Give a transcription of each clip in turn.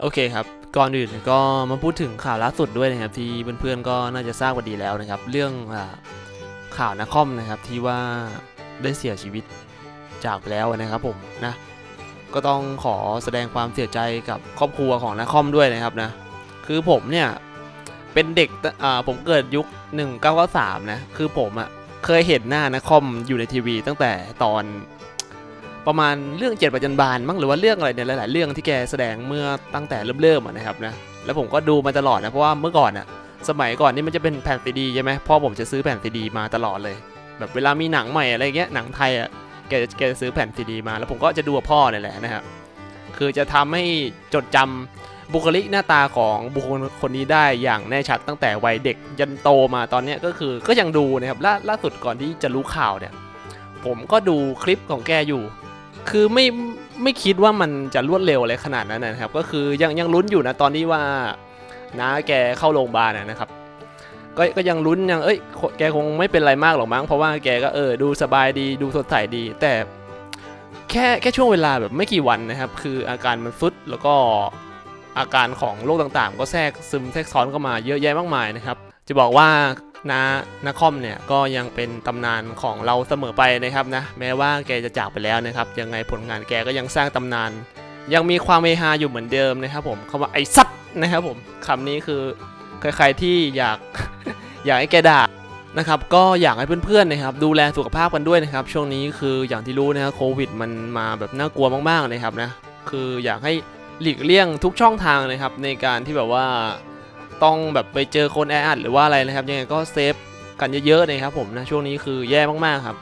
โอเคครับ ก่อนอื่นก็มาพูดถึงข่าวล่าสุดด้วยนะครับ ที่เพื่อนๆก็น่าจะทราบกันดีแล้วนะครับ เรื่องอข่าวนักคอมนะครับที่ว่าได้เสียชีวิตจากไปแล้วนะครับผมนะก็ต้องขอแสดงความเสียใจกับครอบครัวของนักคอมด้วยนะครับนะคือผมเนี่ยเป็นเด็กอ่าผมเกิดยุค 1993นะคือผมอะเคยเห็นหน้านักคอมอยู่ในทีวีตั้งแต่ตอน ประมาณเรื่องเจ็ดประจันบานมั้งหรือว่าเรื่องอะไรเนี่ยหลายๆเรื่องที่แกแสดงเมื่อตั้งแต่เริ่มๆนะครับนะแล้วผมก็ดูมาตลอดนะเพราะว่าเมื่อก่อนอะสมัยก่อนนี่มันจะเป็นแผ่นซีดีใช่ไหมพ่อผมจะซื้อแผ่นซีดีมาตลอดเลย แบบเวลามีหนังใหม่อะไรเงี้ยหนังไทยอะแกแกจะซื้อแผ่นซีดีมา แล้วผมก็จะดูกับพ่อเนี่ยแหละนะครับคือจะทำให้จดจำบุคลิกหน้าตาของบุคคลคนนี้ได้อย่างแน่ชัดตั้งแต่วัยเด็กยันโตมาตอนเนี้ยก็คือก็ยังดูนะครับล่าล่าสุดก่อนที่จะรู้ข่าวเนี่ย ผมก็ดูคลิปของแกอยู่ คือไม่ไม่คิดว่ามันจะรวดเร็วอะไรขนาดนั้นนะครับ ก็คือยังยังลุ้นอยู่นะตอนที่ว่าน้าแกเข้าโรงพยาบาลนะครับ ก็ก็ยังลุ้นยังเอ้ยแกคงไม่เป็นไรมากหรอกมั้งเพราะว่าแกก็เออดูสบายดีดูสดใสดี แต่แค่แค่ช่วงเวลาแบบไม่กี่วันนะครับ คืออาการมันฟึดแล้วก็อาการของโรคต่างๆ ก็แทรกซึมแทรกซ้อนเข้ามาเยอะแยะมากมายนะครับ จะบอกว่า นานาคอมเนี่ยก็ยังเป็นตำนานของเราเสมอไปนะครับนะแม้ว่าแกจะจากไปแล้วนะครับยังไงผลงานแกก็ยังสร้างตำนาน ยังมีความเมฮาอยู่เหมือนเดิมนะครับผมคำว่าไอ้ซัดนะครับผมคำนี้คือใครๆที่อยากอยากให้แกด่านะครับก็อยากให้เพื่อนๆนะครับดูแลสุขภาพกันด้วยนะครับช่วงนี้คืออย่างที่รู้นะครับโควิดมันมาแบบน่ากลัวมากๆนะครับนะคืออยากให้หลีกเลี่ยงทุกช่องทางนะครับในการที่แบบว่า ต้องแบบไปเจอคนแออัดหรือว่าอะไรนะครับ ยังไงก็เซฟกันเยอะๆนะครับผมนะช่วงนี้คือแย่มากๆครับ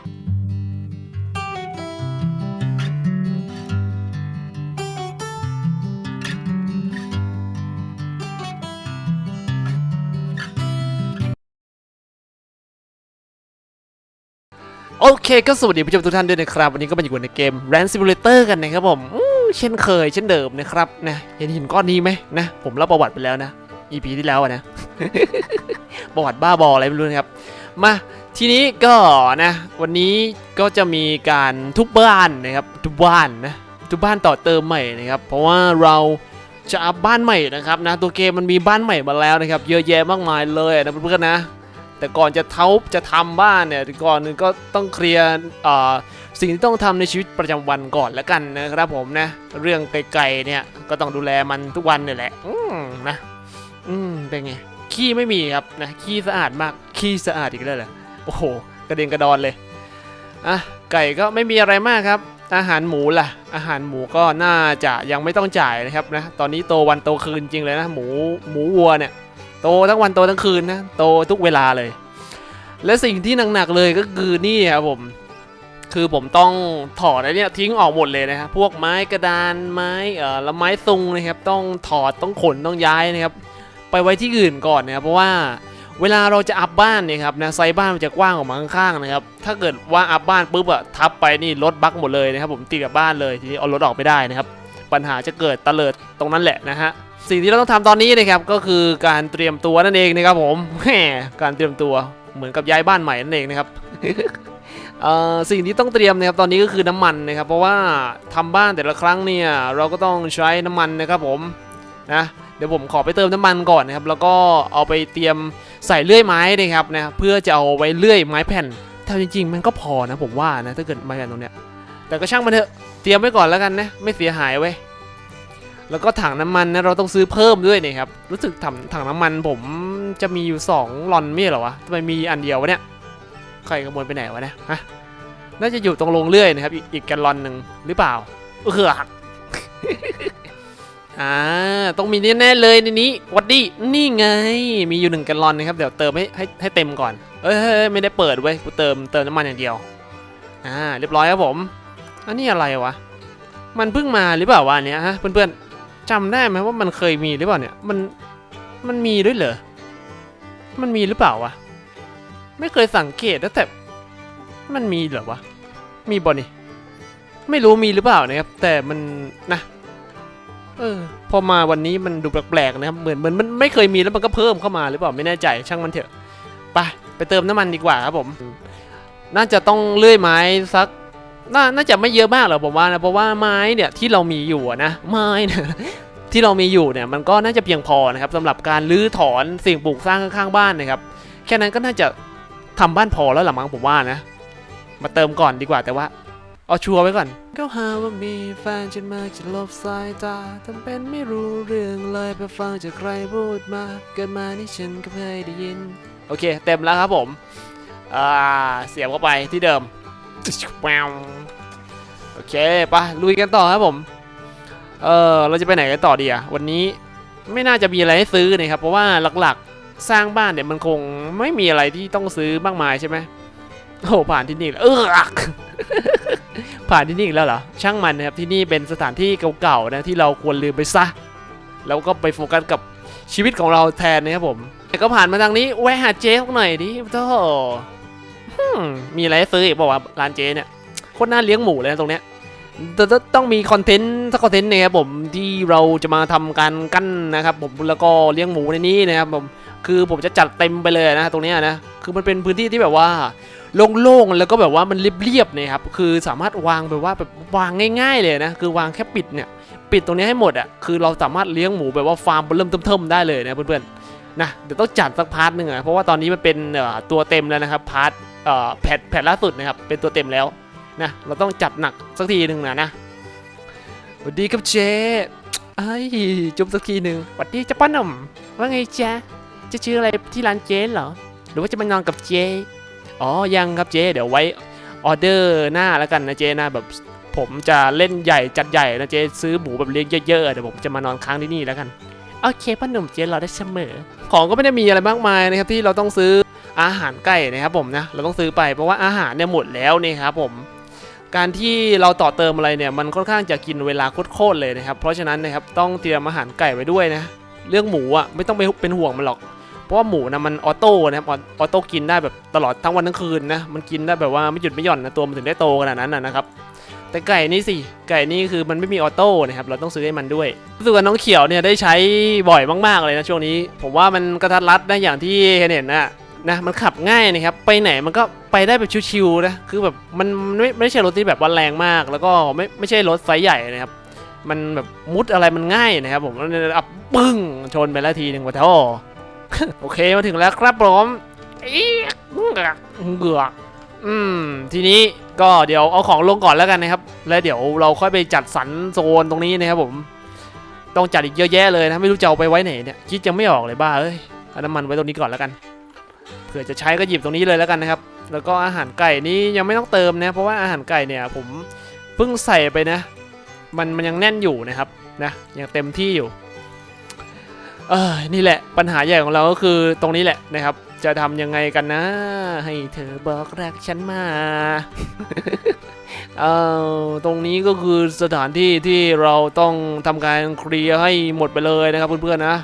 โอเคก็สวัสดีผู้ชมทุกท่านด้วยนะครับ วันนี้ก็มาอยู่ในเกม Run Simulator กันนะครับผมเช่นเคยเช่นเดิมนะครับนะเห็นหินก้อนนี้ไหมนะ ผมเล่าประวัติไปแล้วนะ EP ที่แล้วนะ ประวัติบ้าบออะไรไม่รู้นะครับมาทีนี้ก็นะวันนี้ก็จะมีการทุบบ้านนะครับทุบบ้านนะทุบบ้านต่อเติมใหม่นะครับ เพราะว่าเราจะอัพบ้านใหม่นะครับนะตัวเกมมันมีบ้านใหม่มาแล้วนะครับ เยอะแยะมากมายเลยนะเพื่อนๆนะ แต่ก่อนจะเท้าจะทำบ้านเนี่ยก่อนนึงก็ต้องเคลียร์สิ่งที่ต้องทำในชีวิตประจำวันก่อนแล้วกันนะครับผมนะ เรื่องไกลๆเนี่ยก็ต้องดูแลมันทุกวันเนี่ยแหละนะ อืมเป็นไง ขี้ไม่มีครับนะขี้สะอาดมากขี้สะอาดอีกแล้วเหรอโอ้โหกระเด็นกระดอนเลยอะไก่ก็ไม่มีอะไรมากครับ อาหารหมูล่ะ อาหารหมูก็น่าจะยังไม่ต้องจ่ายนะครับนะตอนนี้โตวันโตคืนจริงเลยนะหมูหมูวัวเนี่ย โตทั้งวันโตทั้งคืนนะโตทุกเวลาเลย และสิ่งที่หนักๆเลยก็คือนี่ครับผมคือผมต้องถอดไอ้เนี่ยทิ้งออกหมดเลยนะครับพวกไม้กระดานไม้เอ่อแล้วไม้ซุงนะครับ ต้องถอดต้องขนต้องย้ายนะครับ ไปไว้ที่อื่นก่อนนะครับเพราะว่าเวลาเราจะอัพบ้านเนี่ยครับนะไซส์บ้านมันจะกว้างออกมาข้างๆนะครับถ้าเกิดว่าอัพบ้านปุ๊บอะทับไปนี่รถบั๊กหมดเลยนะครับผมติดกับบ้านเลยทีนี้เอารถออกไม่ได้นะครับปัญหาจะเกิดตะเลิดตรงนั้นแหละนะฮะสิ่งที่เราต้องทำตอนนี้นะครับก็คือการเตรียมตัวนั่นเองนะครับผมแหมการเตรียมตัวเหมือนกับย้ายบ้านใหม่นั่นเองนะครับสิ่งที่ต้องเตรียมนะครับตอนนี้ก็คือน้ำมันนะครับเพราะว่าทำบ้านแต่ละครั้งเนี่ยเราก็ต้องใช้น้ำมันนะครับผมนะ เดี๋ยวผมขอไปเติมน้ำมันก่อนนะครับ แล้วก็เอาไปเตรียมใส่เลื่อยไม้นะครับนะเพื่อจะเอาไว้เลื่อยไม้แผ่นแต่จริง ๆ มันก็พอนะผมว่านะถ้าเกิดไม้แผ่นตรงเนี้ยแต่ก็ช่างมันเถอะเตรียมไว้ก่อนแล้วกันนะไม่เสียหายไว้ยแล้วก็ถังน้ำมันนะเราต้องซื้อเพิ่มด้วยนี่ครับ รู้สึกถังถังน้ำมันผมจะมีอยู่2ลอนไม่ใช่เหรอวะทำไมมีอันเดียววะเนี่ยใครขโมยไปไหนวะเนี่ยฮะน่าจะอยู่ตรงลงเลื่อยนะครับ อีกอีกแกลลอนหนึ่งหรือเปล่าเออ อ่าต้องมีแน่ๆเลยในนี้วัดดี้นี่ไง มีอยู่หนึ่งแกลลอนนะครับเดี๋ยวเติมให้ให้ให้เต็มก่อนเอ้ยไม่ได้เปิดเว้ยกูเติมเติมน้ำมันอย่างเดียวอ่าเรียบร้อยครับผมอันนี้อะไรวะมันเพิ่งมาหรือเปล่าวะเนี้ยฮะเพื่อนๆจำได้ไหมว่ามันเคยมีหรือเปล่าเนี่ยมันมันมีด้วยเหรอมันมีหรือเปล่าวะไม่เคยสังเกตนะแต่มันมีเหรอวะมีบอนี่ไม่รู้มีหรือเปล่านะครับแต่มันนะ เออพอมาวันนี้มันดูแปลกๆนะครับเหมือนเหมือนมันไม่เคยมีแล้วมันก็เพิ่มเข้ามาหรือเปล่าไม่แน่ใจช่างมันเถอะไปไปเติมน้ำมันดีกว่าครับผม น่าจะต้องเลื่อยไม้สักน่าน่าจะไม่เยอะมากหรอกผมว่านะเพราะว่าไม้เนี่ยที่เรามีอยู่นะไม้เนี่ยที่เรามีอยู่เนี่ยมันก็น่าจะเพียงพอนะครับสำหรับการรื้อถอนสิ่งปลูกสร้างข้างๆบ้านนะครับ แค่นั้นก็น่าจะทำบ้านพอแล้วหรือมั้งผมว่านะ มาเติมก่อนดีกว่าแต่ว่า เอาชัวร์ไว้ก่อน ก็หาว่ามีแฟนฉันมาจะลบสายตาทำเป็นไม่รู้เรื่องเลยไปฟังจากใครพูดมา เกิดมานี่ฉันก็เคยได้ยิน โอเค เต็มแล้วครับผม อ่า เสียบเข้าไปที่เดิมแววโอเคไปะลุยกันต่อครับผม เออเราจะไปไหนกันต่อดีอะวันนี้ไม่น่าจะมีอะไรให้ซื้อนะครับ เพราะว่าหลักๆสร้างบ้านเนี่ยมันคงไม่มีอะไรที่ต้องซื้อมากมายใช่ไหมโอ้ผ่านที่นี่แล้วเออ ผ่านที่นี่อีกแล้วเหรอ ช่างมันนะครับที่นี่เป็นสถานที่เก่าๆนะที่เราควรลืมไปซะ แล้วก็ไปโฟกัสกับชีวิตของเราแทนนะครับผมแต่ก็ผ่านมาทางนี้แวะหาเจ๊สักหน่อยดิโธ่ฮึ่มมีอะไรซื้ออีกบอกว่าร้านเจ๊เนี่ยโคตรน่าเลี้ยงหมูเลยนะตรงเนี้ยแต่ต้องมีคอนเทนต์สักคอนเทนต์นะครับผมที่เราจะมาทำการกั้นนะครับ ผมแล้วก็เลี้ยงหมูในนี้นะครับผมคือผมจะจัดเต็มไปเลยนะตรงเนี้ยนะคือมันเป็นพื้นที่ที่แบบว่า โล่งๆแล้วก็แบบว่ามันเรียบๆเนี่ยครับคือสามารถวางแบบว่าแบบวางง่าย ๆ เลยนะคือวางแค่ปิดเนี่ยปิดตรงนี้ให้หมดอะคือเราสามารถเลี้ยงหมูแบบว่าฟาร์มเริ่มเทิมๆได้เลยนะเพื่อนๆนะเดี๋ยวต้องจัดสักพาร์ทหนึ่งอะเพราะว่าตอนนี้มันเป็นตัวเต็มแล้วนะครับพาร์ทเอ่อแพทแพทล่าสุดนะครับเป็นตัวเต็มแล้วนะเราต้องจัดหนักสักทีหนึ่งนะนะสวัสดีครับเจ๊ไอ้จุ๊บสักทีหนึ่งสวัสดีเจ้าป้าหนุ่มว่าไงจ๊ะจะชื่ออะไรที่ร้านเจ๊เหรอหรือว่าจะมานอนกับเจ๊ อ๋อยังครับเจ๊เดี๋ยวไว้ออเดอร์หน้าแล้วกันนะเจ๊นะแบบผมจะเล่นใหญ่จัดใหญ่นะเจ๊ซื้อหมูแบบเลี้ยงเยอะๆเดี๋ยวผมจะมานอนค้างที่นี่แล้วกันโอเคพ่อหนุ่มเจ๊เราได้เสมอ ของก็ไม่ได้มีอะไรมากมายนะครับที่เราต้องซื้ออาหารไก่นะครับผมนะเราต้องซื้อไปเพราะว่าอาหารเนี่ยหมดแล้วนี่ครับผมการที่เราต่อเติมอะไรเนี่ยมันค่อนข้างจะกินเวลาโคตรๆเลยนะครับเพราะฉะนั้นนะครับต้องเตรียมอาหารไก่ไว้ด้วยนะ เรื่องหมูอะไม่ต้องไปเป็นห่วงมันหรอก เพราะว่าหมูนะมันออโต้นะครับออโต้กินได้แบบตลอดทั้งวันทั้งคืนนะมันกินได้แบบว่าไม่หยุดไม่หย่อนนะตัวมันถึงได้โตขนาดนั้นนะครับแต่ไก่นี่สิไก่นี่คือมันไม่มีออโต้นะครับเราต้องซื้อให้มันด้วยรู้สึกว่าน้องเขียวเนี่ยได้ใช้บ่อยมากๆเลยนะช่วงนี้ ผมว่ามันกระทัดรัดนะอย่างที่เห็นนะนะมันขับง่ายนะครับไปไหนมันก็ไปได้แบบชิวๆนะคือแบบมันไม่ไม่ใช่รถที่แบบว่าแรงมาก แล้วก็ไม่ไม่ใช่รถไซส์ใหญ่นะครับมันแบบมุดอะไรมันง่ายนะครับผมแล้วอับปึ้งชนไปแล้วทีหนึ่งว่าเท่า โอเคมาถึงแล้วครับผมเงือกเหงือกอืมทีนี้ก็เดี๋ยวเอาของลงก่อนแล้วกันนะครับ แล้วเดี๋ยวเราค่อยไปจัดสรรโซนตรงนี้นะครับผม ต้องจัดอีกเยอะแยะเลยนะไม่รู้จะเอาไปไว้ไหนเนี่ยคิดยังไม่ออกเลยบ้าเอ้ยเอาน้ำมันไว้ตรงนี้ก่อนแล้วกันเผื่อจะใช้ก็หยิบตรงนี้เลยแล้วกันนะครับ แล้วก็อาหารไก่นี้ยังไม่ต้องเติมนะเพราะว่าอาหารไก่เนี่ยผมเพิ่งใส่ไปนะ มันมันยังแน่นอยู่นะครับนะยังเต็มที่อยู่ เออนี่แหละปัญหาใหญ่ของเราก็คือตรงนี้แหละนะครับ จะทำยังไงกันนะ ให้เธอบอกรักฉันมาเออตรงนี้ก็คือสถานที่ที่เราต้องทำการเคลียร์ให้หมดไปเลยนะครับเพื่อนๆนะ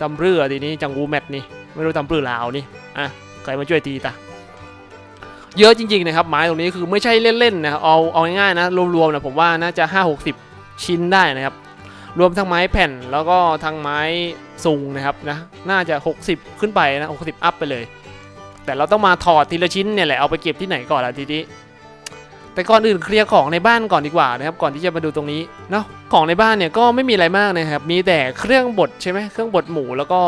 ทำเรือทีนี้จังกูแมทนี่ไม่รู้ทำเรือลาวนี่อะใครมาช่วยตีตาเยอะจริงๆนะครับไม้ตรงนี้คือไม่ใช่เล่นๆนะเอาเอาง่ายๆนะรวมๆนะผมว่าน่าจะ 5-60 ชิ้นได้นะครับ รวมทั้งไม้แผ่นแล้วก็ทั้งไม้ซุงนะครับนะน่าจะ 60 ขึ้นไปนะ60 อัพไปเลย แต่เราต้องมาถอดทีละชิ้นเนี่ยแหละเอาไปเก็บที่ไหนก่อนล่ะทีนี้แต่ก่อนอื่นเคลียร์ของในบ้านก่อนดีกว่านะครับก่อนที่จะมาดูตรงนี้เนาะของในบ้านเนี่ยก็ไม่มีอะไรมากนะครับมีแต่เครื่องบดใช่ไหมเครื่องบดหมูแล้วก็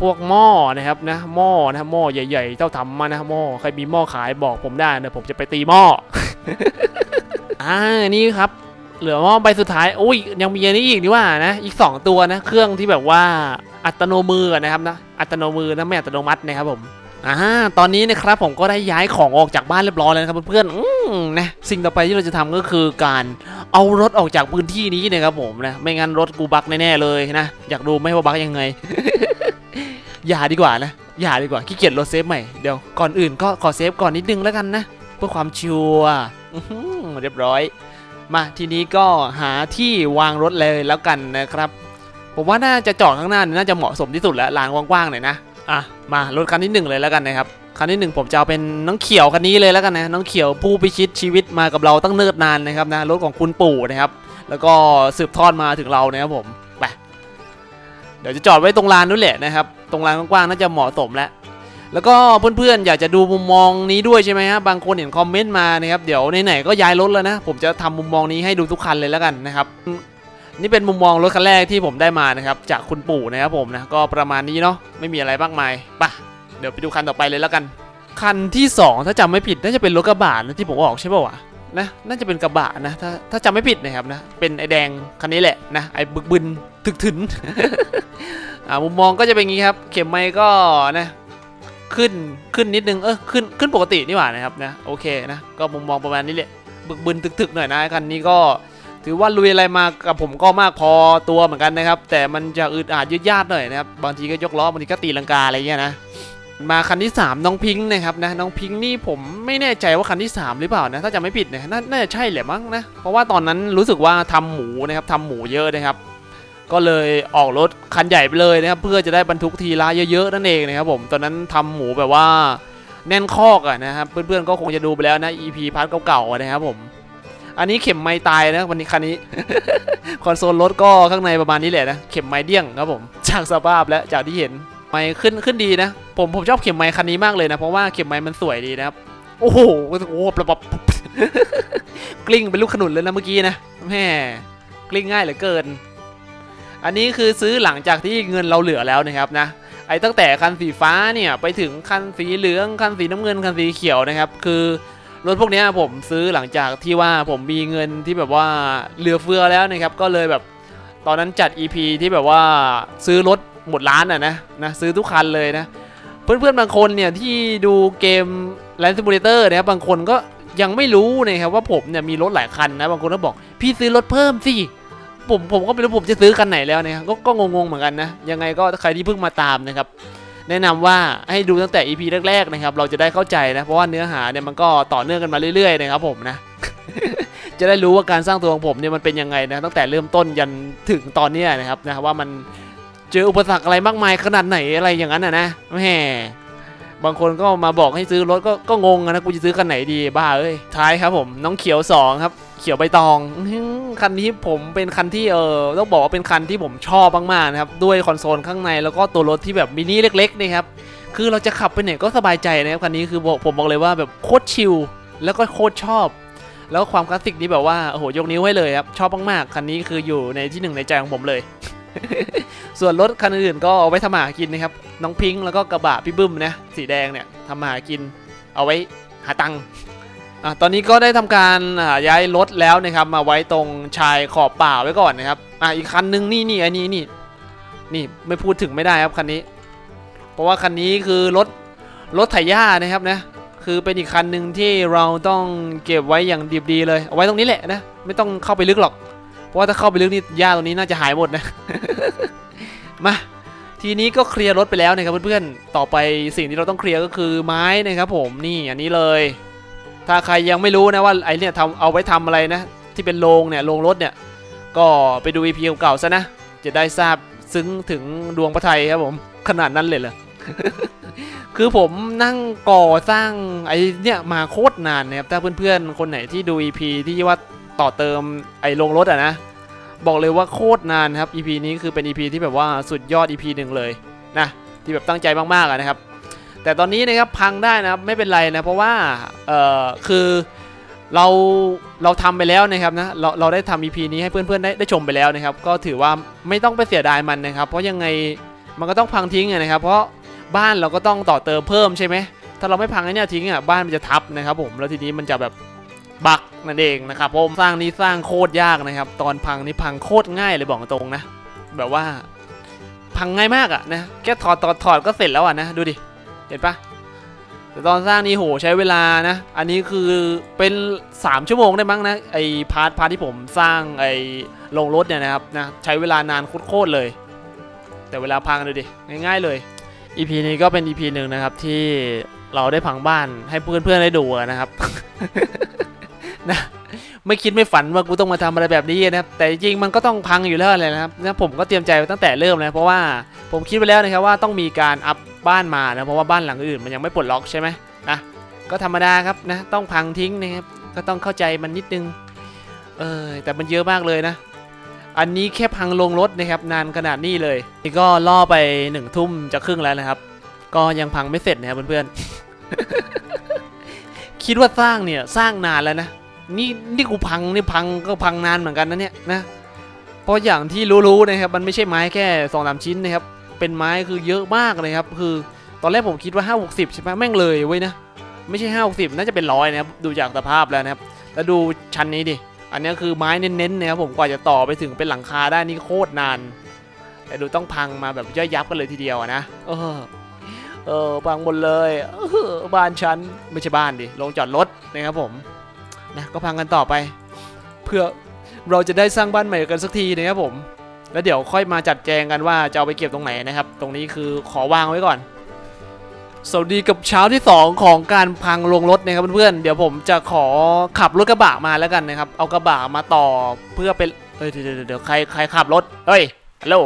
พวกหม้อนะครับนะหม้อนะหม้อใหญ่ๆเจ้าทำมานะหม้อใครมีหม้อขายบอกผมได้นะผมจะไปตีหม้ออ่านี่ครับ เหลือหม้อใบสุดท้ายอุ้ยยังมีอันนี้อีกนี่ว่านะอีก 2 ตัวนะเครื่องที่แบบว่าอัตโนมือนะครับนะอัตโนมือนะไม่อัตโนมัตินะครับผมอ่าตอนนี้นะครับผมก็ได้ย้ายของออกจากบ้านเรียบร้อยแล้วนะครับเพื่อนๆนะสิ่งต่อไปที่เราจะทำก็คือการเอารถออกจากพื้นที่นี้นะครับผมนะไม่งั้นรถกูบักแน่ๆเลยนะอยากดูไหมว่าบักยังไง อย่าดีกว่านะอย่าดีกว่าขี้เกียจรถเซฟใหม่เดี๋ยวก่อนอื่นก็ขอเซฟก่อนนิดนึงแล้วกันนะเพื่อความชัวร์อื้อหือเรียบร้อย มาทีนี้ก็หาที่วางรถเลยแล้วกันนะครับ ผมว่าน่าจะจอดข้างหน้าน่าจะเหมาะสมที่สุดแล้วลานกว้างๆหน่อยนะอะมารถคันที่หนึ่งเลยแล้วกันนะครับคันที่หนึ่งผมจะเอาเป็นน้องเขียวคันนี้เลยแล้วกันนะน้องเขียวผู้พิชิตชีวิตมากับเราตั้งเนิ่นนานนะครับนะรถของคุณปู่นะครับ แล้วก็สืบทอดมาถึงเรานะครับผมไปเดี๋ยวจะจอดไว้ตรงลานนู้นแหละนะครับ ตรงลานกว้างๆน่าจะเหมาะสมแล้ว แล้วก็เพื่อนๆอยากจะดูมุมมองนี้ด้วยใช่ไหมฮะบางคนเห็นคอมเมนต์มานะครับเดี๋ยวไหนๆก็ย้ายรถแล้วนะ ผมจะทำมุมมองนี้ให้ดูทุกคันเลยแล้วกันนะครับนี่เป็นมุมมองรถคันแรกที่ผมได้มานะครับจากคุณปู่นะครับผมนะก็ประมาณนี้เนาะไม่มีอะไรมากมายปะเดี๋ยวไปดูคันต่อไปเลยแล้วกัน คันที่ 2 ถ้าจำไม่ผิดน่าจะเป็นรถกระบะนะที่ผมออกใช่ป่าวะนะน่าจะเป็นกระบะนะถ้าถ้าจำไม่ผิดนะครับนะเป็นไอแดงคันนี้แหละนะไอบึกบึนถึกถึนอ่ามุมมองก็จะเป็นงี้ครับ เข็มไม้ก็นะ ขึ้นขึ้นนิดนึงเออขึ้นขึ้นปกตินี่หว่านะครับนะโอเคนะก็มุมมองประมาณนี้แหละบึกบึนถึกๆหน่อยนะคันนี้ก็ถือว่าลุยอะไรมากับผมก็มากพอตัวเหมือนกันนะครับ แต่มันจะอึดอัดยืดยาดหน่อยนะครับบางทีก็ยกล้อบางทีก็ตีลังกาอะไรเงี้ยนะมาคันที่ 3 น้องพิงค์นะครับนะน้องพิงค์นี่ผมไม่แน่ใจว่าคันที่ 3 หรือเปล่านะถ้าจำไม่ผิดนะนาน่าจะใช่แหละมั้งนะเพราะว่าตอนนั้นรู้สึกว่าทำหมูนะครับทำหมูเยอะนะครับ ก็เลยออกรถคันใหญ่ไปเลยนะครับเพื่อจะได้บรรทุกทีละเยอะๆนั่นเองนะครับผมตอนนั้นทำหมูแบบว่าแน่นคอกอะนะครับเพื่อนๆก็คงจะดูไปแล้วนะ EP พาร์ทเก่าๆนะครับผมอันนี้เข็มไม้ตายนะวันนี้คันนี้ คอนโซลรถก็ข้างในประมาณนี้แหละนะเข็มไม้เดี้ยงครับผมจากสภาพและจากที่เห็นไม้ขึ้นขึ้นดีนะ ผมผมชอบเข็มไม้คันนี้มากเลยนะเพราะว่าเข็มไม้มันสวยดีนะครับโอ้โหโอ้โหประบบกลิ้งเป็นลูกขนุนเลยนะเมื่อกี้นะแม่กลิ้งง่ายเหลือเกิน อันนี้คือซื้อหลังจากที่เงินเราเหลือแล้วนะครับนะไอ้ตั้งแต่คันสีฟ้าเนี่ยไปถึงคันสีเหลืองคันสีน้ำเงินคันสีเขียวนะครับ คือรถพวกนี้ผมซื้อหลังจากที่ว่าผมมีเงินที่แบบว่าเหลือเฟือแล้วนะครับ ก็เลยแบบตอนนั้นจัด EP ที่แบบว่าซื้อรถหมดล้านอะนะนะซื้อทุกคันเลยนะ เพื่อนๆบางคนเนี่ยที่ดูเกม Land Simulator นะครับบางคนก็ยังไม่รู้นะครับว่าผมเนี่ยมีรถหลายคันนะบางคนก็บอกพี่ซื้อรถเพิ่มสิ ผมผมก็ไม่รู้ผมจะซื้อคันไหนแล้วเนะครับก็ก็งงๆเหมือนกันนะยังไงก็ใครที่เพิ่งมาตามนะครับแนะนำว่าให้ดูตั้งแต่ EP แรกๆนะครับเราจะได้เข้าใจนะเพราะว่าเนื้อหาเนี่ยมันก็ต่อเนื่องกันมาเรื่อยๆนะครับผมนะ จะได้รู้ว่าการสร้างตัวของผมเนี่ยมันเป็นยังไงนะตั้งแต่เริ่มต้นยันถึงตอนนี้นะครับนะว่ามันเจออุปสรรคอะไรมากมายขนาดไหนอะไรอย่างนั้นนะนะแหมบางคนก็มาบอกให้ซื้อรถก็ก็งงอะนะกูจะซื้อคันไหนดีบ้าเอ้ยท้ายครับผม น้องเขียวสองครับ เขียวใบตองคันนี้ผมเป็นคันที่เออต้องบอกว่าเป็นคันที่ผมชอบมากๆนะครับด้วยคอนโซลข้างในแล้วก็ตัวรถที่แบบมินิเล็กๆนี่ครับคือเราจะขับไปไหนก็สบายใจนะครับคันนี้คือผมบอกเลยว่าแบบโคตรชิลแล้วก็โคตรชอบ แล้วความคลาสสิกนี้แบบว่าโอ้โหยกนิ้วให้เลยครับชอบมากๆคันนี้คืออยู่ในที่หนึ่งในใจของผมเลย ส่วนรถคันอื่นก็เอาไว้ทำหากินนะครับน้องพิงค์แล้วก็กระบะพี่บึ้มนะสีแดงเนี่ยทำหากิน เอาไว้หาตังค์ อะตอนนี้ก็ได้ทำการย้ายรถแล้วนะครับมาไว้ตรงชายขอบป่าไว้ก่อนนะครับอะอีกคันนึงนี่นี่อันนี้นี่นี่ไม่พูดถึงไม่ได้ครับคันนี้ เพราะว่าคันนี้คือรถรถไถหญ้านะครับนะคือเป็นอีกคันหนึ่งที่เราต้องเก็บไว้อย่างดีดีเลยเอาไว้ตรงนี้แหละนะไม่ต้องเข้าไปลึกหรอก เพราะว่าถ้าเข้าไปลึกนี่หญ้าตรงนี้น่าจะหายหมดนะมาทีนี้ก็เคลียร์รถไปแล้วนะครับเพื่อนๆต่อไปสิ่งที่เราต้องเคลียร์ก็คือไม้นะครับผมนี่อันนี้เลย ถ้าใครยังไม่รู้นะว่าไอเนี่ยทำเอาไว้ทำอะไรนะ ที่เป็นโรงเนี่ยโรงรถเนี่ย ก็ไปดู EP เก่าๆซะนะ จะได้ทราบซึ้งถึงดวงพระไทยครับผม ขนาดนั้นเลยเหรอคือผมนั่งก่อสร้างไอเนี่ยมาโคตรนานนะครับถ้าเพื่อนๆ คนไหนที่ดู EP ที่ว่าต่อเติมไอโรงรถอะนะ บอกเลยว่าโคตรนานครับ EP นี้คือเป็น EP ที่แบบว่าสุดยอด EP หนึ่งเลยนะที่แบบตั้งใจมากๆนะครับ แต่ตอนนี้นะครับพังได้นะครับไม่เป็นไรนะเพราะว่าเอ่อคือเราเราทำไปแล้วนะครับนะเราเราได้ทำ EP นี้ให้เพื่อนๆได้ได้ชมไปแล้วนะครับ ก็ถือว่าไม่ต้องไปเสียดายมันนะครับ เพราะยังไงมันก็ต้องพังทิ้งนะครับ เพราะบ้านเราก็ต้องต่อเติมเพิ่มใช่ไหมถ้าเราไม่พังไอ้นี่ทิ้งอะบ้านมันจะทับนะครับ ผมแล้วทีนี้มันจะแบบบักนั่นเองนะครับผมสร้างนี้สร้างโคตรยากนะครับ ตอนพังนี่พังโคตรง่ายเลยบอกตรงนะ แบบว่าพังง่ายมากอะนะแค่ถอดถอดถอดก็เสร็จแล้วอะนะดูดิ เห็นปะแต่ตอนสร้างนี่โหใช้เวลานะ อันนี้คือเป็น 3 ชั่วโมงได้มั้งนะ ไอพาร์ทพาร์ทที่ผมสร้างไอลงรถเนี่ยนะครับนะใช้เวลานานโคตรเลย แต่เวลาพังดูดิง่ายๆเลย EP นี้ก็เป็น EP หนึ่งนะครับที่เราได้พังบ้านให้เพื่อนๆได้ดูนะครับนะไม่คิดไม่ฝันว่ากูต้องมาทำอะไรแบบนี้นะครับแต่จริงมันก็ต้องพังอยู่แล้วเลยนะครับนะผมก็เตรียมใจตั้งแต่เริ่มแล้วเพราะว่าผมคิดไว้แล้วนะครับว่าต้องมีการอัพ บ้านมานะเพราะว่าบ้านหลังอื่นมันยังไม่ปลดล็อกใช่ไหมนะก็ธรรมดาครับนะต้องพังทิ้งนะครับก็ต้องเข้าใจมันนิดนึงเออแต่มันเยอะมากเลยนะ อันนี้แค่พังลงรถนะครับนานขนาดนี้เลยนี่ก็ล่อไปหนึ่งทุ่มจะครึ่งแล้วนะครับ ก็ยังพังไม่เสร็จนะครับเพื่อนๆคิดว่าสร้างเนี่ยสร้างนานแล้วนะนี่นี่กูพังนี่พังก็พังนานเหมือนกันนะเนี่ยนะเพราะอย่างที่รู้ๆนะครับมันไม่ใช่ไม้แค่สองสามชิ้นนะครับ เป็นไม้คือเยอะมากเลยครับคือตอนแรกผมคิดว่า 5 60 ใช่ไหมแม่งเลยเว้ยนะ ไม่ใช่ 5 60 น่าจะเป็นร้อยนะครับ ดูจากสภาพแล้วนะครับ แล้วดูชั้นนี้ดิ อันนี้คือไม้เน้นๆนะครับผมกว่าจะต่อไปถึงเป็นหลังคาได้นี่โคตรนาน แต่ดูต้องพังมาแบบย่อยยับกันเลยทีเดียวนะ เออ เออพังหมดเลยเออบ้านฉันไม่ใช่บ้านดิโรงจอดรถนะครับผมนะก็พังกันต่อไป เพื่อเราจะได้สร้างบ้านใหม่กันสักทีนะครับผม แล้วเดี๋ยวค่อยมาจัดแจงกันว่าจะเอาไปเก็บตรงไหนนะครับ ตรงนี้คือขอวางไว้ก่อน สวัสดีกับเช้าที่ 2 ของการพังลงรถนะครับเพื่อนๆเดี๋ยวผมจะขอขับรถกระบะมาแล้วกันนะครับ เอากระบะมาต่อเพื่อเป็นเอ้ยเดี๋ยวเดี๋ยวเดี๋ยวใครใครขับรถเฮ้ยฮัลโหล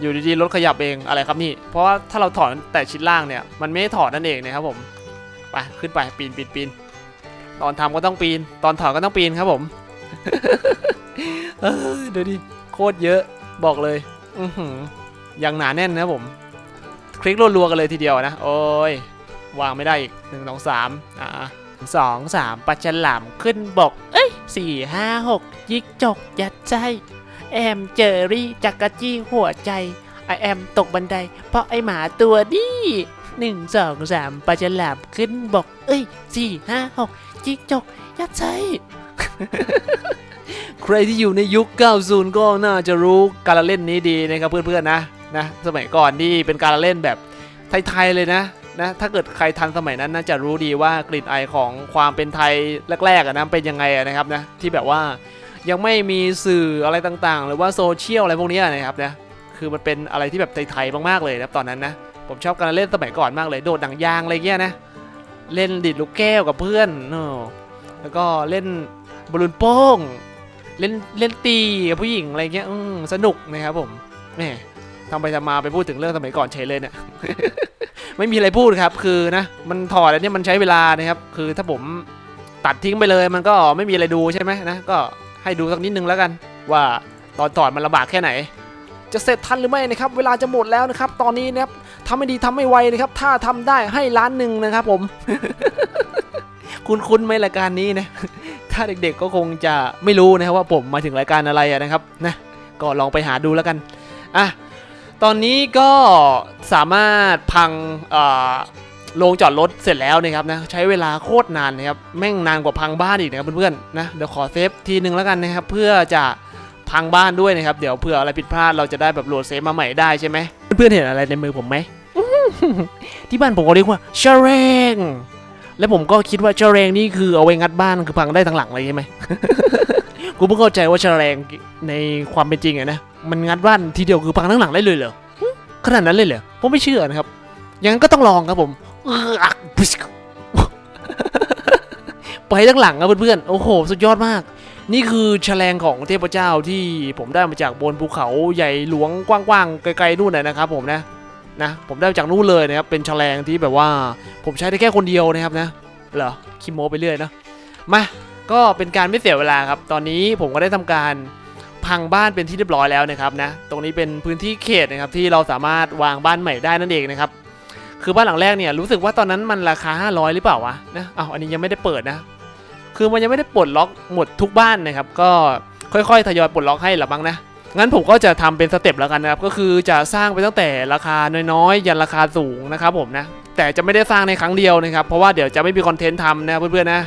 อยู่ดีๆรถขยับเองอะไรครับนี่ เพราะว่าถ้าเราถอนแต่ชิ้นล่างเนี่ยมันไม่ถอดนั่นเองนะครับผมไปขึ้นไปปีนปีนปีนตอนทำก็ต้องปีน ตอนถอดก็ต้องปีนครับผมเออเดี๋ยวดิ โคตรเยอะบอกเลย อือหือยังหนาแน่นนะผม คลิกรัวๆกันเลยทีเดียวนะ โอ้ยวางไม่ได้อีกหนึ่งสองสามอ่าสองสามปัจจลามขึ้นบก เอ้ยสี่ห้าหกยิกจกยัดใจแอมเจอรี่จักรจี้หัวใจไอแอมตกบันได เพราะไอหมาตัวดีหนึ่งสองสามปัจจลามขึ้นบก เอ้ยสี่ห้าหกยิกจกยัดใจ ใครที่อยู่ในยุค 90 ก็น่าจะรู้การเล่นนี้ดีนะครับเพื่อนๆนะนะสมัยก่อนที่เป็นการเล่นแบบไทยๆเลยนะนะถ้าเกิดใครทันสมัยนั้นน่าจะรู้ดีว่ากลิ่นไอของความเป็นไทยแรกๆนะเป็นยังไงนะครับนะที่แบบว่ายังไม่มีสื่ออะไรต่างๆ หรือว่าโซเชียลอะไรพวกนี้นะครับนะคือมันเป็นอะไรที่แบบไทยๆมากๆเลยนะตอนนั้นนะผมชอบการเล่นสมัยก่อนมากเลยโดดหนังยางอะไรเงี้ยนะเล่นดิดลูกแก้วกับเพื่อนแล้วก็เล่นบอลลูนโป้ง เล่นเล่นตีผู้หญิงอะไรเงี้ยสนุกนะครับผมแหมทำไปทำมาไปพูดถึงเรื่องสมัยก่อนเฉยเลยเนี่ย ไม่มีอะไรพูดครับ คือนะมันถอดแล้วเนี่ยมันใช้เวลานะครับ คือถ้าผมตัดทิ้งไปเลย มันก็ไม่มีอะไรดูใช่ไหมนะก็ให้ดูสักนิดนึงแล้วกัน ว่าตอนถอดมันลำบากแค่ไหน จะเสร็จทันหรือไม่นะครับ เวลาจะหมดแล้วนะครับ ตอนนี้นะครับทำไม่ดีทำไม่ไวนะครับ ถ้าทำได้ให้ล้านหนึ่งนะครับ ผม คุณคุ้นๆไหมรายการนี้นะ ถ้าเด็กๆก็คงจะไม่รู้นะครับว่าผมมาถึงรายการอะไระนะครับนะก็ลองไปหาดูแล้วกันอะตอนนี้ก็สามารถพังโรงจอดรถเสร็จแล้วนะครับนะใช้เวลาโคตรนานนะครับแม่งนานกว่าพังบ้านอีกนะครับเพื่อนๆนะเดี๋ยวขอเซฟทีนึงแล้วกันนะครับเพื่อจะพังบ้านด้วยนะครับ เดี๋ยวเผื่ออะไรผิดพลาดเราจะได้แบบโหลดเซฟมาใหม่ได้ใช่ไหมเพื่อนๆเห็นอะไรในมือผมไหมที่บ้านผมก็เรียกว่าชาเรง แล้วผมก็คิดว่าเชาแรงนี่คือเอาไว้งัดบ้านคือพังได้ทั้งหลังเลยใช่ไหมกูเพิ่งเข้าใจว่าเชาแรงในความเป็นจริงอะนะมันงัดบ้านทีเดียวคือพังทั้งหลังได้เลยเหรอหึขนาดนั้นเลยเหรอผมไม่เชื่อนะครับอย่างนั้นก็ต้องลองครับผมเอออักปุ๊ชไปทั้งหลังครับเพื่อนๆโอ้โห สุดยอดมาก นี่คือแฉลงของเทพเจ้าที่ผมได้มาจากบนภูเขาใหญ่หลวงกว้างๆไกลๆนู่นนะนะครับผมนะ นะผมได้จากนู่นเลยนะครับเป็นแฉลงที่แบบว่าผมใช้ได้แค่คนเดียวนะครับนะเหรอคิโมไปเรื่อยนะมาก็เป็นการไม่เสียเวลาครับ ตอนนี้ผมก็ได้ทำการพังบ้านเป็นที่เรียบร้อยแล้วนะครับนะตรงนี้เป็นพื้นที่เขตนะครับที่เราสามารถวางบ้านใหม่ได้นั่นเองนะครับคือบ้านหลังแรกเนี่ยรู้สึกว่าตอนนั้นมันราคา 500 หรือเปล่าวะนะอ้าวอันนี้ยังไม่ได้เปิดนะคือมันยังไม่ได้ปลดล็อกหมดทุกบ้านนะครับ ก็ค่อยๆทยอยปลดล็อกให้หรือบ้างนะ งั้นผมก็จะทำเป็นสเต็ปแล้วกันนะครับ ก็คือจะสร้างไปตั้งแต่ราคาน้อยๆ ยันราคาสูงนะครับผมนะ แต่จะไม่ได้สร้างในครั้งเดียวนะครับ เพราะว่าเดี๋ยวจะไม่มีคอนเทนต์ทำนะเพื่อนๆนะ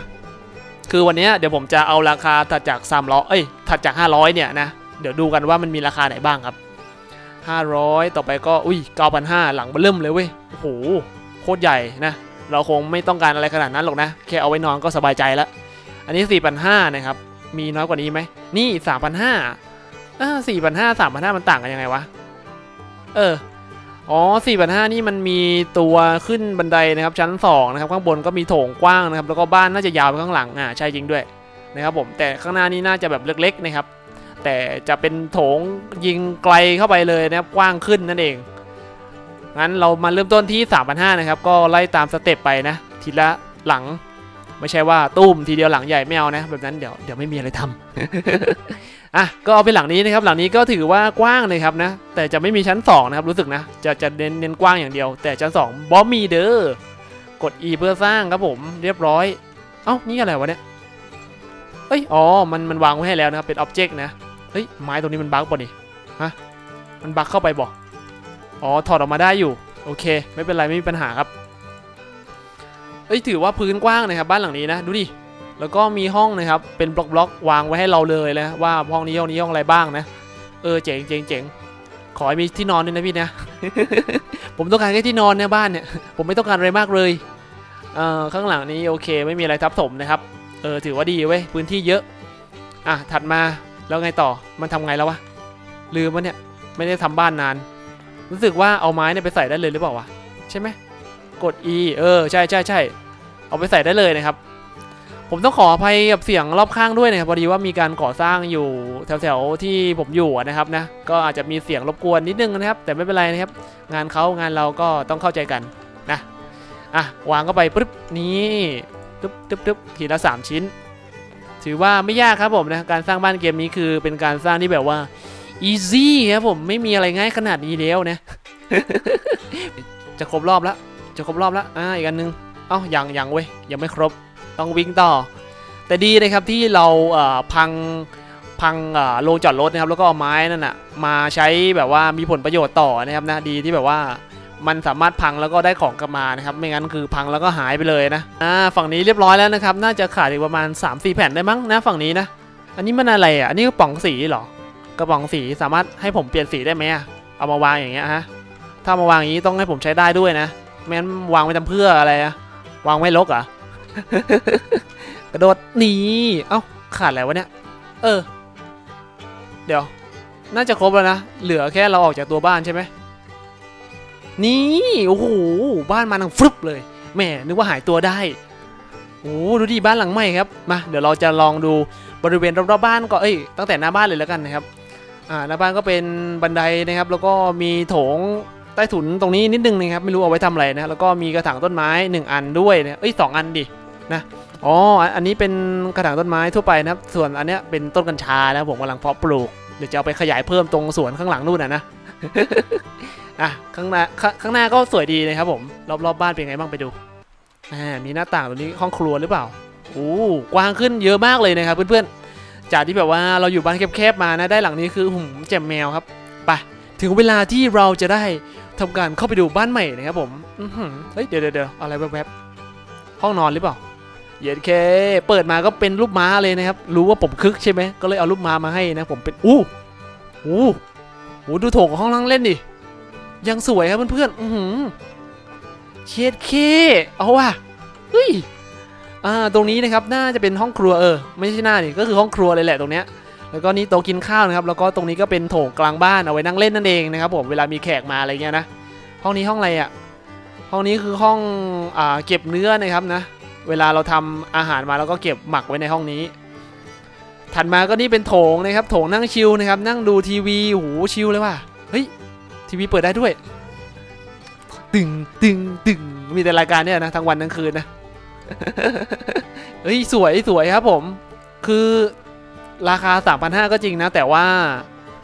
คือวันนี้เดี๋ยวผมจะเอาราคาถัดจาก300เอ้ย ถัดจาก 500 เนี่ยนะ เดี๋ยวดูกันว่ามันมีราคาไหนบ้างครับ 500 ต่อไปก็ อุ้ย9,500 หลังมันเริ่มเลยเว้ย โอ้โห โคตรใหญ่นะ เราคงไม่ต้องการอะไรขนาดนั้นหรอกนะ แค่เอาไว้นอนก็สบายใจแล้ว อันนี้4,500นะครับ มีน้อยกว่านี้ไหมนี่3,500 อ่า4,500 3,500มันต่างกันยังไงวะ เออ อ๋อ4,500นี่มันมีตัวขึ้นบันไดนะครับ ชั้น2นะครับ ข้างบนก็มีโถงกว้างนะครับ แล้วก็บ้านน่าจะยาวไปข้างหลัง อ่า ใช่จริงด้วยนะครับผม แต่ข้างหน้านี่น่าจะแบบเล็กๆนะครับ แต่จะเป็นโถงยิงไกลเข้าไปเลยนะครับ กว้างขึ้นนั่นเอง งั้นเรามาเริ่มต้นที่3,500นะครับ ก็ไล่ตามสเต็ปไปนะ ทีละหลัง ไม่ใช่ว่าตุ้มทีเดียวหลังใหญ่ไม่เอานะ แบบนั้นเดี๋ยวเดี๋ยวไม่มีอะไรทำ อะก็เอาเป็นหลังนี้นะครับหลังนี้ก็ถือว่ากว้างเลยครับนะ แต่จะไม่มีชั้น2นะครับรู้สึกนะจะจะเน้นเน้นกว้างอย่างเดียว แต่ชั้น2บอมมีเด้อกด E เพื่อสร้างครับผมเรียบร้อย เอ้านี่อะไรวะเนี่ยเอ้ยอ๋อมันมันวางไว้ให้แล้วนะครับเป็นอ็อบเจกต์นะเฮ้ยไม้ตรงนี้มันบั๊กป่ะนี่ฮะมันบั๊กเข้าไปบ่อ๋อถอดออกมาได้อยู่โอเค ไม่เป็นไรไม่มีปัญหาครับเอ้ยถือว่าพื้นกว้างนะครับบ้านหลังนี้นะดูดิ แล้วก็มีห้องนะครับ เป็นบล็อกบล็อกๆวางไว้ให้เราเลยนะว่าห้องนี้ห้องนี้ห้องอะไรบ้างนะ เออเจ๋งเจ๋งเจ๋งขอให้มีที่นอนด้วยนะพี่นะ ผมต้องการแค่ที่นอนเนี่ยบ้านเนี่ย ผมไม่ต้องการอะไรมากเลยเอ่อข้างหลังนี้โอเคไม่มีอะไรทับถมนะครับ เออถือว่าดีเว้ยพื้นที่เยอะ อะถัดมาแล้วไงต่อ มันทำไงแล้ววะ ลืมวะเนี่ย ไม่ได้ทำบ้านนาน รู้สึกว่าเอาไม้เนี่ยไปใส่ได้เลยหรือเปล่าวะ ใช่ไหม กด E เออ ใช่ใช่ใช่ เอาไปใส่ได้เลยนะครับ ผมต้องขออภัยกับเสียงรอบข้างด้วยนะครับพอดีว่ามีการก่อสร้างอยู่แถวๆที่ผมอยู่นะครับนะก็อาจจะมีเสียงรบกวนนิดนึงนะครับ แต่ไม่เป็นไรนะครับ งานเขางานเราก็ต้องเข้าใจกันนะอะวางเข้าไปปึ๊บนี่ตึ๊บตึ๊บตึ๊บทีละสามชิ้น ถือว่าไม่ยากครับผมนะการสร้างบ้านเกมนี้คือเป็นการสร้างที่แบบว่า easy ครับผมไม่มีอะไรง่ายขนาดนี้แล้วนะจะครบรอบแล้วจะครบรอบแล้วอ่าอีกอันนึงเอ้ายังยังเว้ยยังไม่ครบ ต้องวิ่งต่อ แต่ดีนะครับที่เราพังพังโรงจอดรถนะครับแล้วก็เอาไม้นั่นน่ะมาใช้แบบว่ามีผลประโยชน์ต่อนะครับนะดีที่แบบว่ามันสามารถพังแล้วก็ได้ของกลับมานะครับ ไม่งั้นคือพังแล้วก็หายไปเลยนะอ่าฝั่งนี้เรียบร้อยแล้วนะครับ น่าจะขาดอีกประมาณ 3-4 แผ่นได้มั้งนะฝั่งนี้นะ อันนี้มันอะไรอะอันนี้กระป๋องสีเหรอกระป๋องสีสามารถให้ผมเปลี่ยนสีได้ไหมอะเอามาวางอย่างเงี้ยฮะถ้ามาวางอย่างนี้ต้องให้ผมใช้ได้ด้วยนะไม่งั้นวางไว้ทำเพื่ออะไรอะวางไว้ลกอะ กระโดดหนีเอ้าขาดอะไรวะเนี่ย เออ เดี๋ยว น่าจะครบแล้วนะ เหลือแค่เราออกจากตัวบ้านใช่ไหม นี่ โอ้โห บ้านมานังฟรึบเลย แหม่นึกว่าหายตัวได้ โอ้ดูดิบ้านหลังใหม่ครับ มา เดี๋ยวเราจะลองดูบริเวณรอบๆบ้านก็เอ้ย ตั้งแต่หน้าบ้านเลยแล้วกันนะครับ อ่า หน้าบ้านก็เป็นบันไดนะครับ แล้วก็มีโถงใต้ถุนตรงนี้นิดนึงนะครับ ไม่รู้เอาไว้ทำอะไรนะ แล้วก็มีกระถางต้นไม้หนึ่งอันด้วยนะ เอ้ยสองอั นดิอ๋ออันนี้เป็นกระถางต้นไม้ทั่วไปนะครับ ส่วนอันเนี้ยเป็นต้นกัญชานะครับผมกำลังเพาะปลูกเดี๋ยวจะเอาไปขยายเพิ่มตรงสวนข้างหลังนู่นนะนะอะข้างหน้าข้างหน้าก็สวยดีนะครับผมรอบรอบบ้านเป็นไงบ้างไปดูอ่ามีหน้าต่างตรงนี้ห้องครัวหรือเปล่าโอ้กว้างขึ้นเยอะมากเลยนะครับเพื่อนๆจากที่แบบว่าเราอยู่บ้านแคบๆมานะได้หลังนี้คือหุ่มแจ่มแมวครับไปถึงเวลาที่เราจะได้ทำการเข้าไปดูบ้านใหม่นะครับผมเฮ้ยเดี๋ยวเดี๋ยวเดี๋ยวอะไรแวบๆห้องนอนหรือเปล่า เย็นเค เปิดมาก็เป็นรูปม้าเลยนะครับ รู้ว่าผมคึกใช่ไหม ก็เลยเอารูปม้ามาให้นะ ผมเป็น อู้อู้หูดูโถงห้องนั่งเล่นดิ ยังสวยครับเพื่อนๆอือหือเช็ดเค เอาว่ะ เฮ้ย อ่า ตรงนี้นะครับ น่าจะเป็นห้องครัวเออ ไม่ใช่หน้านี่ก็คือห้องครัวเลยแหละตรงเนี้ย แล้วก็นี่โต๊ะกินข้าวนะครับ แล้วก็ตรงนี้ก็เป็นโถงกลางบ้านเอาไว้นั่งเล่นนั่นเองนะครับผม เวลามีแขกมาอะไรเงี้ยนะ ห้องนี้ห้องอะไรอะ ห้องนี้คือห้อง อ่า เก็บเนื้อนะครับนะ เวลาเราทำอาหารมาแล้วก็เก็บหมักไว้ในห้องนี้ ถัดมาก็นี่เป็นโถงนะครับ โถงนั่งชิลนะครับ นั่งดูทีวีโหชิลเลยว่ะ เฮ้ย ทีวีเปิดได้ด้วย ตึงตึงตึงมีแต่รายการเนี่ยนะทั้งวันทั้งคืนนะ เฮ้ยสวยสวยครับผม คือราคา 3,500 ก็จริงนะ แต่ว่า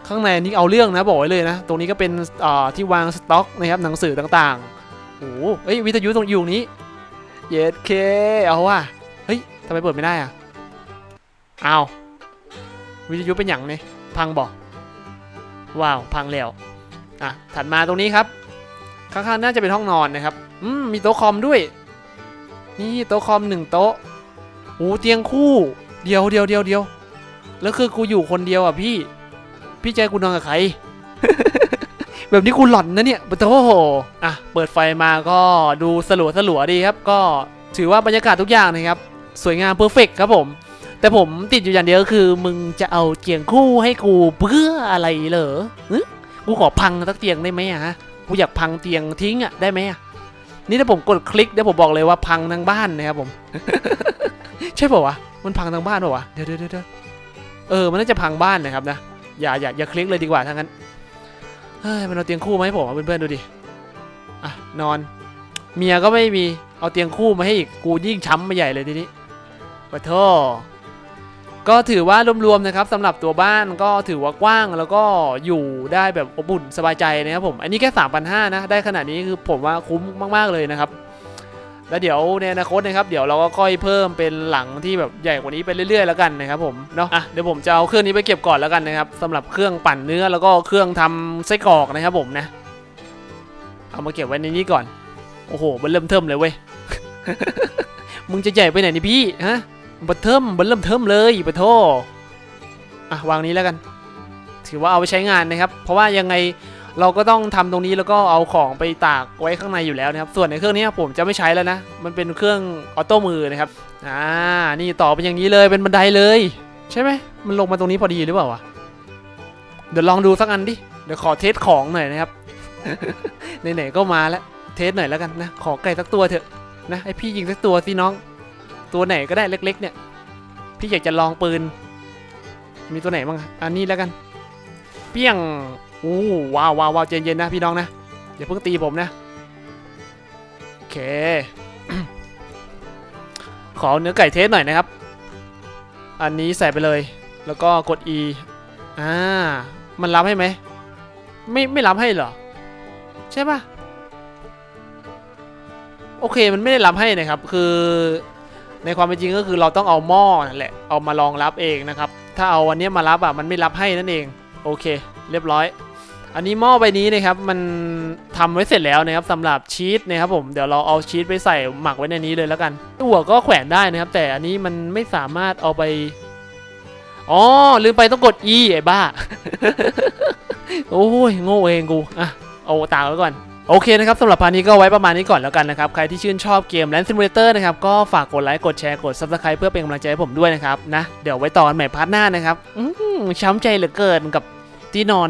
ข้างในนี่เอาเรื่องนะบอกไว้เลยนะ ตรงนี้ก็เป็นที่วางสต็อกนะครับหนังสือต่างๆโอ้โหเฮ้ยวิทยุตรงอยู่นี้ เย็ดเคเอาว่ะเฮ้ยทำไมเปิดไม่ได้อะเอาวิทยุเป็นอย่างนี่พังบอกว้าวพังแล้วอะถัดมาตรงนี้ครับ ข้างๆน่าจะเป็นห้องนอนนะครับอืมมีโต๊ะคอมด้วย นี่โต๊ะคอมหนึ่งโต๊ะโอ้เตียงคู่ เดียวเดียวเดียวเดียวแล้วคือกูอยู่คนเดียวอะพี่ พี่ใจกูนอนกับใคร แบบนี้กูหล่อนนะเนี่ยปะโถอะเปิดไฟมาก็ดูสลัวสลัวดีครับ ก็ถือว่าบรรยากาศทุกอย่างนะครับ สวยงามเพอร์เฟกครับผม แต่ผมติดอยู่อย่างเดียวคือ มึงจะเอาเตียงคู่ให้กูเพื่ออะไรเหรอกูขอพังสักเตียงได้ไหมอะฮะกูอยากพังเตียงทิ้งอะได้ไหมอะนี่ถ้าผมกดคลิกเดี๋ยวผมบอกเลยว่าพังทั้งบ้านนะครับผม ใช่ป่าวะมันพังทั้งบ้านป่าวะเดี๋ยวเดี๋ยวเดี๋ยวเออมันน่าจะพังบ้านนะครับนะอย่าอย่าอย่าคลิกเลยดีกว่าถ้างั้น เฮ้ยมันเอาเตียงคู่มาให้ผมเพื่อนๆดูดิอะนอน เมียก็ไม่มีเอาเตียงคู่มาให้อีกกูยิ่งช้ำไปใหญ่เลยทีนี้ปะโทก็ถือว่ารวมๆนะครับสำหรับตัวบ้านก็ถือว่ากว้างแล้วก็อยู่ได้แบบอบอุ่นสบายใจนะครับผม อันนี้แค่ 3,500นะได้ขนาดนี้คือผมว่าคุ้มมากๆเลยนะครับ แล้วเดี๋ยวในอนาคตนะครับเดี๋ยวเราก็ค่อยเพิ่มเป็นหลังที่แบบใหญ่กว่านี้ไปเรื่อยๆแล้วกันนะครับผมเนาะอะเดี๋ยวผมจะเอาเครื่องนี้ไปเก็บก่อนแล้วกันนะครับสำหรับเครื่องปั่นเนื้อแล้วก็เครื่องทำไส้กรอกนะครับผมนะเอามาเก็บไว้ในนี้ก่อนโอ้โหมันเริ่มเทิมเลยเว้ยมึงจะใหญ่ไปไหนนี่พี่ฮะบันเทิมบันเริ่มเทิมเลยปะโทอะวางนี้แล้วกัน ถือว่าเอาไปใช้งานนะครับ เพราะว่ายังไง เราก็ต้องทำตรงนี้แล้วก็เอาของไปตากไว้ข้างในอยู่แล้วนะครับ ส่วนในเครื่องนี้ผมจะไม่ใช้แล้วนะ มันเป็นเครื่องออโต้มือนะครับ อ่า นี่ต่อเป็นอย่างนี้เลย เป็นบันไดเลย ใช่ไหม มันลงมาตรงนี้พอดีหรือเปล่าวะ เดี๋ยวลองดูสักอันดิ เดี๋ยวขอเทสของหน่อยนะครับ ไหนๆก็มาแล้ว เทสหน่อยแล้วกันนะ ขอไก่สักตัวเถอะนะให้พี่ยิงสักตัวสิน้อง ตัวไหนก็ได้เล็ก ๆ เนี่ย พี่อยากจะลองปืน มีตัวไหนบ้างอะอันนี้แล้วกัน เปี้ยง อู้ว้าวว้าวว้าวใจเย็นๆนะพี่น้องนะอย่าเพิ่งตีผมนะโอเค ขอเนื้อไก่เทสหน่อยนะครับ อันนี้ใส่ไปเลย แล้วก็กด E อ่ามันรับให้ไหมไม่ไม่รับให้เหรอ ใช่ปะโอเคมันไม่ได้รับให้นะครับ คือในความเป็นจริงก็คือเราต้องเอาหม้อนั่นแหละเอามารองรับเองนะครับ ถ้าเอาอันนี้มารับอะมันไม่รับให้นั่นเอง โอเค เรียบร้อย อันนี้หม้อใบนี้นะครับมันทำไว้เสร็จแล้วนะครับสำหรับชีสนะครับผมเดี๋ยวเราเอาชีสไปใส่หมักไว้ในนี้เลยแล้วกันหัวก็แขวนได้นะครับ แต่อันนี้มันไม่สามารถเอาไปอ๋อลืมไปต้องกด E ไอ้บ้า โอ้ยโง่เองกูอะเอาตาไว้ก่อนโอเคนะครับสำหรับพาร์ทนี้ก็ไว้ประมาณนี้ก่อนแล้วกันนะครับ ใครที่ชื่นชอบเกม Land Simulator นะครับ ก็ฝากกดไลค์กดแชร์กด Subscribe เพื่อเป็นกำลังใจให้ผมด้วยนะครับนะ เดี๋ยวไว้ต่อกันใหม่พาร์ทหน้านะครับช้ำใจเหลือเกินกับที่นอน